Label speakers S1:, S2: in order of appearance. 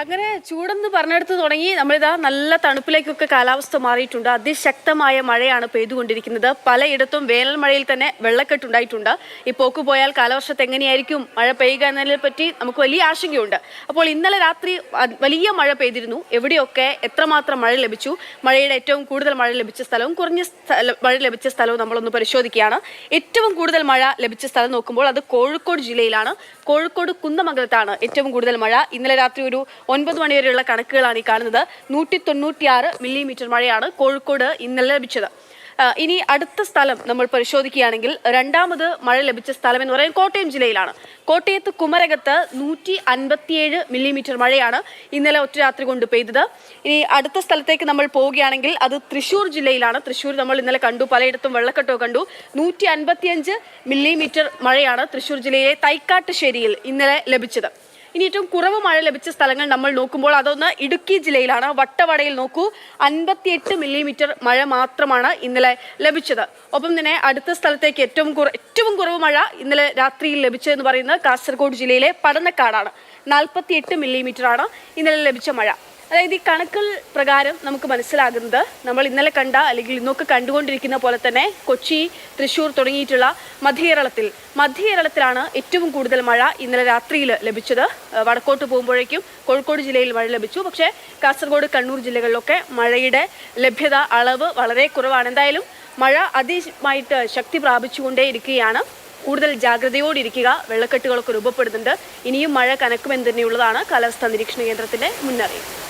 S1: അങ്ങനെ ചൂടെന്ന് പറഞ്ഞെടുത്ത് തുടങ്ങി നമ്മളിതാ നല്ല തണുപ്പിലേക്കൊക്കെ കാലാവസ്ഥ മാറിയിട്ടുണ്ട്. അതിശക്തമായ മഴയാണ് പെയ്തുകൊണ്ടിരിക്കുന്നത്. പലയിടത്തും വേനൽ മഴയിൽ തന്നെ വെള്ളക്കെട്ടുണ്ടായിട്ടുണ്ട് ഈ പോക്ക് പോയാൽ കാലവർഷത്തെ എങ്ങനെയായിരിക്കും മഴ പെയ്യുക എന്നതിനെ പറ്റി നമുക്ക് വലിയ ആശങ്കയുണ്ട്. അപ്പോൾ ഇന്നലെ രാത്രി വലിയ മഴ പെയ്തിരുന്നു. എവിടെയൊക്കെ എത്രമാത്രം മഴ ലഭിച്ചു? മഴയുടെ ഏറ്റവും കൂടുതൽ മഴ ലഭിച്ച സ്ഥലവും കുറഞ്ഞ മഴ ലഭിച്ച സ്ഥലവും നമ്മളൊന്ന് പരിശോധിക്കുകയാണ്. ഏറ്റവും കൂടുതൽ മഴ ലഭിച്ച സ്ഥലം നോക്കുമ്പോൾ അത് കോഴിക്കോട് ജില്ലയിലാണ്. കോഴിക്കോട് കുന്നമംഗലത്താണ് ഏറ്റവും കൂടുതൽ മഴ. ഇന്നലെ രാത്രി ഒരു ഒൻപത് മണിവരെയുള്ള കണക്കുകളാണ് ഈ കാണുന്നത്. നൂറ്റി തൊണ്ണൂറ്റിയാറ് മില്ലിമീറ്റർ മഴയാണ് കോഴിക്കോട് ഇന്നലെ ലഭിച്ചത്. ഇനി അടുത്ത സ്ഥലം നമ്മൾ പരിശോധിക്കുകയാണെങ്കിൽ രണ്ടാമത് മഴ ലഭിച്ച സ്ഥലം എന്ന് പറയുന്നത് കോട്ടയം ജില്ലയിലാണ്. കോട്ടയത്ത് കുമരകത്ത് നൂറ്റി അൻപത്തിയേഴ് മില്ലിമീറ്റർ മഴയാണ് ഇന്നലെ ഒറ്റ രാത്രി കൊണ്ട് പെയ്തത്. ഇനി അടുത്ത സ്ഥലത്തേക്ക് നമ്മൾ പോവുകയാണെങ്കിൽ അത് തൃശ്ശൂർ ജില്ലയിലാണ്. തൃശ്ശൂർ നമ്മൾ ഇന്നലെ കണ്ടു പലയിടത്തും വെള്ളക്കെട്ടോ കണ്ടു. നൂറ്റി അൻപത്തിയഞ്ച് മില്ലിമീറ്റർ മഴയാണ് തൃശ്ശൂർ ജില്ലയിലെ തൈക്കാട്ടുശ്ശേരിയിൽ ഇന്നലെ ലഭിച്ചത്. ഇനി ഏറ്റവും കുറവ് മഴ ലഭിച്ച സ്ഥലങ്ങൾ നമ്മൾ നോക്കുമ്പോൾ അതൊന്ന് ഇടുക്കി ജില്ലയിലാണ്. വട്ടവടയിൽ നോക്കൂ അൻപത്തിയെട്ട് മില്ലിമീറ്റർ മഴ മാത്രമാണ് ഇന്നലെ ലഭിച്ചത്. ഒപ്പം തന്നെ അടുത്ത സ്ഥലത്തേക്ക് ഏറ്റവും കുറ ഏറ്റവും കുറവ് മഴ ഇന്നലെ രാത്രിയിൽ ലഭിച്ചതെന്ന് പറയുന്നത് കാസർഗോഡ് ജില്ലയിലെ പടന്നക്കാടാണ്. നാൽപ്പത്തിയെട്ട് മില്ലിമീറ്റർ ആണ് ഇന്നലെ ലഭിച്ച മഴ. അതായത് ഈ കണക്കുകൾ പ്രകാരം നമുക്ക് മനസ്സിലാകുന്നത് നമ്മൾ ഇന്നലെ കണ്ട അല്ലെങ്കിൽ ഇന്നൊക്കെ കണ്ടുകൊണ്ടിരിക്കുന്ന പോലെ തന്നെ കൊച്ചി തൃശ്ശൂർ തുടങ്ങിയിട്ടുള്ള മധ്യകേരളത്തിൽ മധ്യകേരളത്തിലാണ് ഏറ്റവും കൂടുതൽ മഴ ഇന്നലെ രാത്രിയിൽ ലഭിച്ചത്. വടക്കോട്ട് പോകുമ്പോഴേക്കും കോഴിക്കോട് ജില്ലയിൽ മഴ ലഭിച്ചു. പക്ഷേ കാസർഗോഡ് കണ്ണൂർ ജില്ലകളിലൊക്കെ മഴയുടെ ലഭ്യത അളവ് വളരെ കുറവാണ്. എന്തായാലും മഴ അതിമായിട്ട് ശക്തി പ്രാപിച്ചുകൊണ്ടേ ഇരിക്കുകയാണ് കൂടുതൽ ജാഗ്രതയോടിരിക്കുക. വെള്ളക്കെട്ടുകളൊക്കെ രൂപപ്പെടുന്നുണ്ട്. ഇനിയും മഴ കനക്കുമെന്ന് തന്നെയുള്ളതാണ് കാലാവസ്ഥാ നിരീക്ഷണ കേന്ദ്രത്തിന്റെ മുന്നറിയിപ്പ്.